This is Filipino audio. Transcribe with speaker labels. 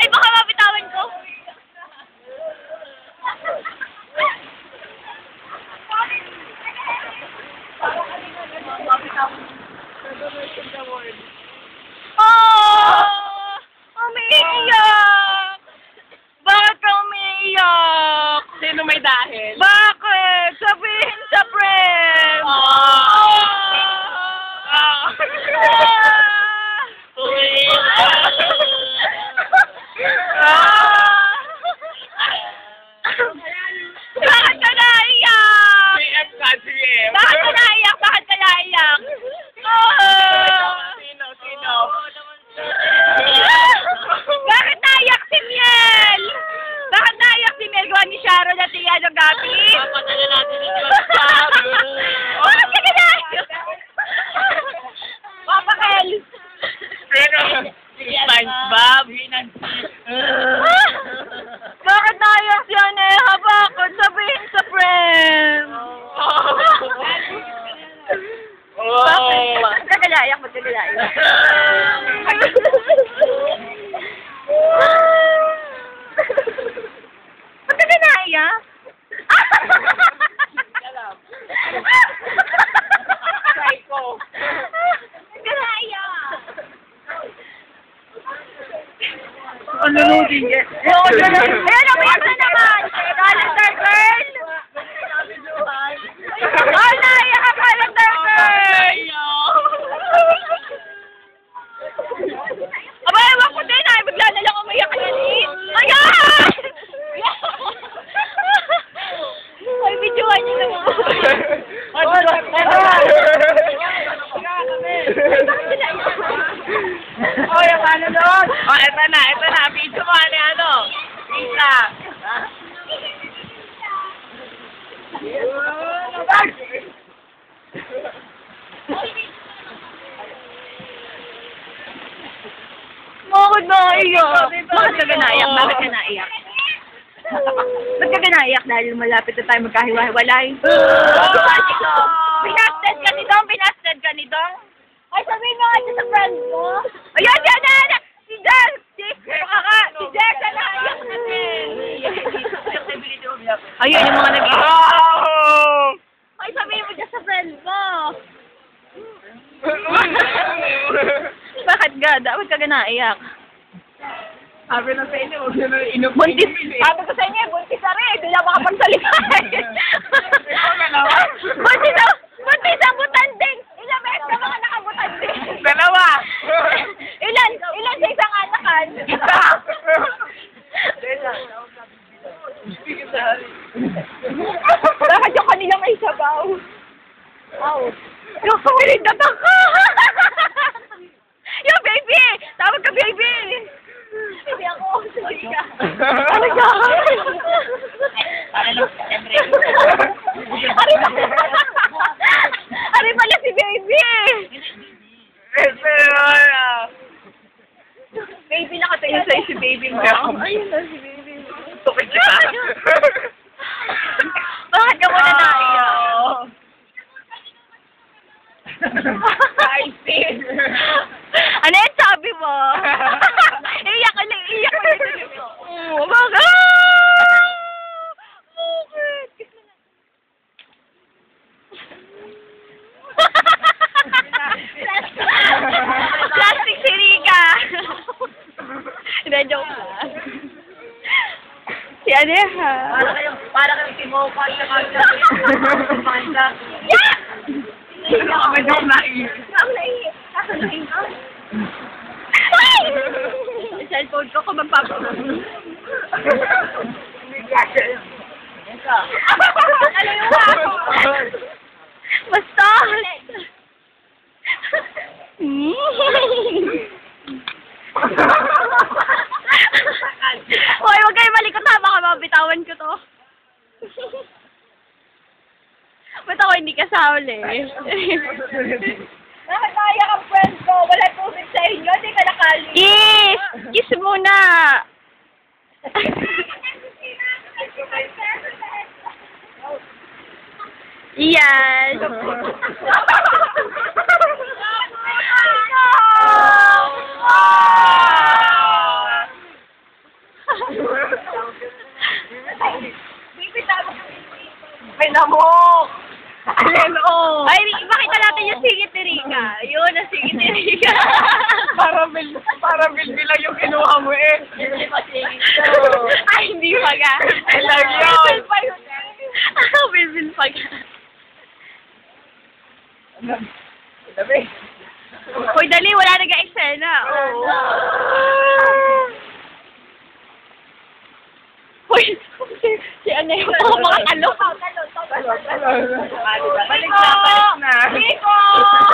Speaker 1: Ay, baka mabitawan ko. Mabitawan. Mabitawan. Mabitawan. Sharon at Tia ng gabi?
Speaker 2: Papadala natin yung WhatsApp.
Speaker 1: Bakit ka naiyak? Papa Kel!
Speaker 2: Pero, SpongeBob.
Speaker 1: Bakit naiyak si Aneha? Bakit? Sabihin sa friend. Bakit? Ba't ka naiyak? Ba't ka naiyak? Ba't ka naiyak?
Speaker 2: Psycho.
Speaker 1: Ba't ka naiyak?
Speaker 2: Ano nung DJ?
Speaker 1: Ayan ang isa naman! Calendar girl! Oh, naiyak ka, calendar girl! Aba, ewan ko din, ay, bigla na lang umiyak yan eh. Ayan! Ay, videoan niyo naman.
Speaker 2: Oh, yung ano doon? Oh, na, na. Video mo ano ano. Isa.
Speaker 1: Bakit naiyak? Bakit ka naiyak? Bakit ka naiyak? Ba't ka naiyak? Dahil malapit na tayo magkahiwa-hiwalay. Pinasted ka ni Dong? Pinasted ka ni Dong? Ay, sabihin mo nga sa friend mo. Ayan, yan, yan, yan. Si Jess! Si, kaka, si Jess na naiyak na din. Ayun, yung mga nag
Speaker 2: Oh!
Speaker 1: Ay, sabihin mo dyan sa friend mo. Bakit ga? Dapat ka naiyak.
Speaker 2: Sabi na sa inyo, huwag na inom.
Speaker 1: Buntis. Sabi ko sa inyo, buntis na rin. Hindi na makapagsalita.
Speaker 2: Ikaw na naman.
Speaker 1: buntis na, buntis na butanding. Ilang beses ka mga nakabutanding?
Speaker 2: Dalawa.
Speaker 1: ilan? Ilan sa isang anakan?
Speaker 2: Isa.
Speaker 1: Bakit yung kanila may sabaw? Wow. Kumilig na ka! yung baby! Tawag ka baby! Hindi ako. Sige ka. Ano ka? Ari pa. Ari pala si baby! Baby nakatingin sa'yo si baby mo. Ayun na si baby mo.
Speaker 2: Tukit kita.
Speaker 1: Bakit ka muna naiyak?
Speaker 2: I see.
Speaker 1: ano yung sabi mo? iyak ka lang, iyak ka lang. Oh, bakit? Bakit? Plastic sirika. Hindi, joke lang. Si Aneha.
Speaker 2: Para kayong, para kayong kanya. Kanya.
Speaker 1: Yeah!
Speaker 2: Medyo naiiyak.
Speaker 1: Ang naiiyak. Ako naiiyak. Ay! Yung cellphone ko kung magpapagawa. Ano yung ako? Basta! Hoy, huwag kayo malikot ha, baka mabitawan ko to. Hindi kasali? Bakit kaya kang friend ko? Wala tubig sa inyo, hindi ka nakali. Kiss! Kiss muna! Yes!
Speaker 2: Pinamok! Oo.
Speaker 1: Ay, makita natin yung singit ni Rika. Yun, ang singit ni Rika.
Speaker 2: para bil, para bilbila yung kinuha mo eh. Hindi pa singit.
Speaker 1: Ay, hindi pa ka.
Speaker 2: I love you. Bil pa yun.
Speaker 1: Ah, pa
Speaker 2: ka. Dali.
Speaker 3: Hoy, dali. Wala nag-eksena. Oo. Hoy, si ano yung mga kalok.
Speaker 2: Balik na, balik na.
Speaker 3: Rico!